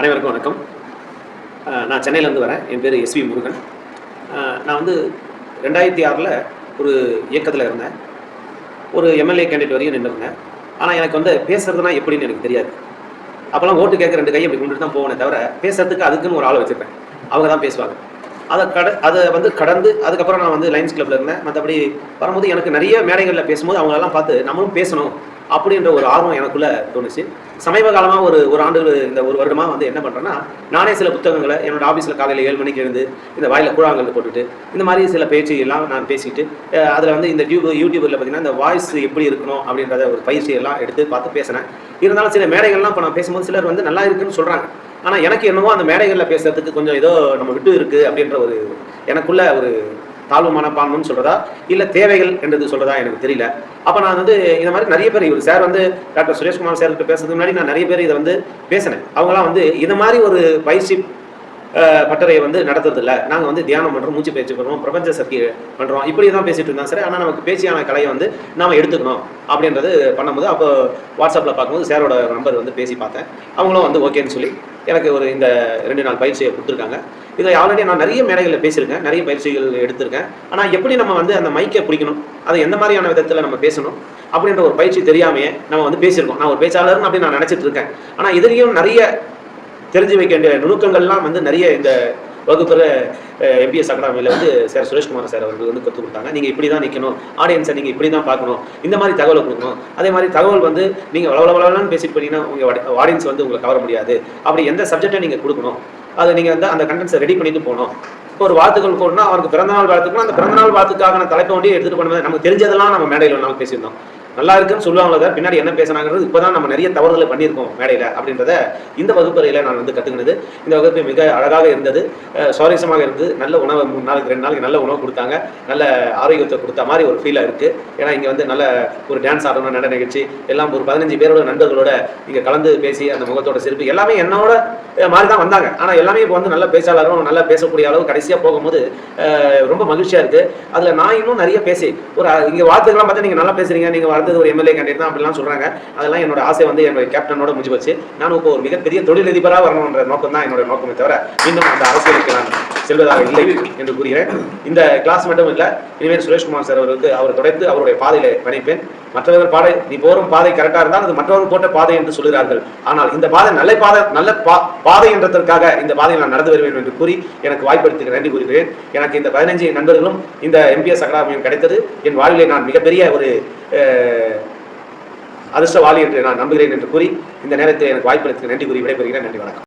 அனைவருக்கும் வணக்கம். நான் சென்னையிலேருந்து வரேன். என் பேர் எஸ்வி முருகன். நான் வந்து ரெண்டாயிரத்தி ஆறில் ஒரு இயக்கத்தில் இருந்தேன். ஒரு எம்எல்ஏ கேண்டிடேட் வரையும் நின்றுருந்தேன் ஆனால் எனக்கு வந்து பேசுகிறதுனா எப்படின்னு எனக்கு தெரியாது. அப்போல்லாம் ஓட்டு கேட்க ரெண்டு கையை இப்படி கொண்டுட்டு தான் போவேனே தவிர பேசுறதுக்கு அதுக்குன்னு ஒரு ஆளை வச்சுருப்பேன். அவங்க தான் பேசுவாங்க. அதை கட அதை வந்து கடந்து அதுக்கப்புறம் நான் வந்து லைன்ஸ் கிளப்பில் இருந்தேன். மற்றபடி வரும்போது எனக்கு நிறைய மேடைகளில் பேசும்போது அவங்களெல்லாம் பார்த்து நம்மளும் பேசணும். அப்படின்ற ஒரு ஆர்வம் எனக்குள்ள தோணுச்சு. சமீப காலமாக ஒரு ஒரு ஆண்டு இந்த ஒரு வருடமாக வந்து என்ன பண்ணுறேன்னா நானே சில புத்தகங்களை என்னோட ஆஃபீஸில் காலையில் ஏழு மணிக்கு எழுந்து இந்த வாயில் கூழாங்கல் போட்டுட்டு இந்த மாதிரி சில பேச்சு எல்லாம் நான் பேசிட்டு அதில் வந்து இந்த டியூப் யூடியூபில் பார்த்தீங்கன்னா இந்த வாய்ஸ் எப்படி இருக்கணும் அப்படின்றத ஒரு பயிற்சி எல்லாம் எடுத்து பார்த்து பேசினேன். இருந்தாலும் சில மேடைகள்லாம் இப்போ நான் பேசும்போது சிலர் வந்து நல்லா இருக்குன்னு சொல்கிறாங்க ஆனால் எனக்கு என்னவோ அந்த மேடைகளில் பேசுறதுக்கு கொஞ்சம் ஏதோ நம்ம விட்டு இருக்குது அப்படின்ற ஒரு எனக்குள்ள ஒரு தாழ்வு மனப்பான்மைன்னு சொல்றதா? இல்ல தேவைகள் என்றது சொல்றதா? எனக்கு தெரியல. அப்ப நான் வந்து இந்த மாதிரி நிறைய பேர் இவர் சார் வந்து டாக்டர் சுரேஷ்குமார் சார் கிட்ட பேசுறதுக்கு முன்னாடி நான் நிறைய பேர் இதை வந்து பேசினேன். அவங்களாம் வந்து இந்த மாதிரி ஒரு பயிற்சி பட்டறையை வந்து நடத்துறது இல்லை நாங்கள் வந்து தியானம் பண்றோம் மூச்சு பயிற்சி பண்றோம் பிரபஞ்ச சக்தி பண்றோம். இப்படி தான் பேசிட்டு இருந்தாங்க சார். ஆனால் நமக்கு பேச்சியான கலையை வந்து நாம எடுத்துக்கணும் அப்படின்றது பண்ணும்போது அப்போ வாட்ஸ்அப்ல பார்க்கும்போது சாரோட நம்பர் வந்து பேசி பார்த்தேன். அவங்களும் வந்து ஓகேன்னு சொல்லி எனக்கு ஒரு இந்த ரெண்டு நாள் பயிற்சியை கொடுத்துருக்காங்க. இதை ஆல்ரெடி நான் நிறைய மேடைகளில் பேசியிருக்கேன். நிறைய பயிற்சிகள் எடுத்திருக்கேன். ஆனால் எப்படி நம்ம வந்து அந்த மைக்கை பிடிக்கணும்? அதை எந்த மாதிரியான விதத்தில் நம்ம பேசணும்? அப்படின்ற ஒரு பயிற்சி தெரியாமையே நம்ம வந்து பேசியிருக்கோம். நான் ஒரு பேச்சாளர்னு அப்படி நான் நினச்சிட்டு இருக்கேன். ஆனால் இதுலேயும் நிறைய தெரிஞ்சு வைக்க வேண்டிய நுணுக்கங்கள்லாம் வந்து நிறைய இந்த வகுப்புற எம்பிஎஸ் அகாடமியில் வந்து சார் சுரேஷ்குமார் சார் அவர்கள் வந்து கற்றுக் கொடுத்தாங்க. நீங்கள் இப்படி தான் நிற்கணும் ஆடியன்ஸை நீங்கள் இப்படி தான் பார்க்கணும். இந்த மாதிரி தகவலை கொடுக்கணும். அதே மாதிரி தகவல் வந்து நீங்கள் வளவளவளன்னு பேசிட்டு போனீங்கன்னா உங்கள் ஆடியன்ஸ் வந்து உங்களை கவர முடியாது. அப்படி எந்த சப்ஜெக்டை நீங்கள் கொடுக்கணும்? அதை நீங்கள் வந்து அந்த கண்டென்ட்ஸை ரெடி பண்ணிட்டு போகணும். இப்போ ஒரு வாழ்த்துக்கள் போடணும் அவருக்கு பிறந்தநாள் வாழ்த்துக்கணும் அந்த பிறந்தநாள் வாழ்த்துக்காக தலைப்பை வண்டி எடுத்துகிட்டு போனது நமக்கு தெரிஞ்சதெல்லாம் நம்ம மேடையில் நம்ம பேசியிருந்தோம். நல்லா இருக்குன்னு சொல்லுவாங்களே பின்னாடி என்ன பேசுனாங்கிறது இப்போதான் நம்ம நிறைய தவறுகளை பண்ணியிருக்கோம் மேடையில் அப்படின்றத இந்த வகுப்பறையில் நான் வந்து கற்றுக்கினது இந்த வகுப்பு மிக அழகாக இருந்தது. சுவாரஸ்யமாக இருந்தது நல்ல உணவு மூணு நாளைக்கு ரெண்டு நாளைக்கு நல்ல உணவு கொடுத்தாங்க. நல்ல ஆரோக்கியத்தை கொடுத்த மாதிரி ஒரு ஃபீலாக இருக்குது ஏன்னா இங்கே வந்து நல்ல ஒரு டான்ஸ் ஆடணும் நட நிகழ்ச்சி. எல்லாம் ஒரு பதினஞ்சு பேரோட நண்பர்களோட இங்கே கலந்து பேசி அந்த முகத்தோட சிரிப்பு எல்லாமே என்னோட மாதிரி தான் வந்தாங்க. ஆனால் எல்லாமே இப்போ வந்து நல்ல பேச்சாளரும் நல்லா பேசக்கூடிய அளவு கடைசியாக போகும்போது ரொம்ப மகிழ்ச்சியாக இருக்குது அதில் நான் இன்னும் நிறைய பேசி ஒரு இங்கே வார்த்தைகள்லாம் பார்த்தா நீங்கள் நல்லா பேசுறீங்க நீங்கள் அடுத்தது ஒரு எம்எல்ஏ கேண்டிடேட் தான் அப்படிலாம் சொல்கிறாங்க அதெல்லாம் என்னோட ஆசை வந்து என்னோட கேப்டனோட முடிஞ்சு வச்சு நான் இப்போ ஒரு மிகப்பெரிய தொழிலதிபராக வரணுன்ற நோக்கம் தான் என்னோட நோக்கமே தவிர இன்னும் அந்த அரசியலுக்கு நான் செல்வதாக இல்லை என்று கூறுகிறேன். இந்த கிளாஸ் மட்டும் இல்லை இனிமேல் சுரேஷ்குமார் சார் அவருக்கு அவர் தொடர்ந்து அவருடைய பாதையில பணிப்பேன் மற்றவர்கள் பாதை நீ போரும் பாதை கரெக்டாக இருந்தால் அது மற்றவர்கள் போட்ட பாதை என்று சொல்கிறார்கள் ஆனால் இந்த பாதை நல்ல பாதை நல்ல பா- பாதை என்றதற்காக இந்த பாதையில் நான் நடந்து வருவேன் என்று கூறி எனக்கு வாய்ப்பளித்துக்கு நன்றி கூறுகிறேன். எனக்கு இந்த பதினஞ்சு நண்பர்களும் இந்த எம்பிஎஸ் அகாடமியும் கிடைத்தது. என் வாழ்விலே நான் மிகப்பெரிய ஒரு அதிர்ஷ்டவாளி என்று நான் நம்புகிறேன் என்று கூறி இந்த நேரத்தில் எனக்கு வாய்ப்பளித்துக்கு நன்றி கூறி விடைபெறுகிறேன். நன்றி வணக்கம்.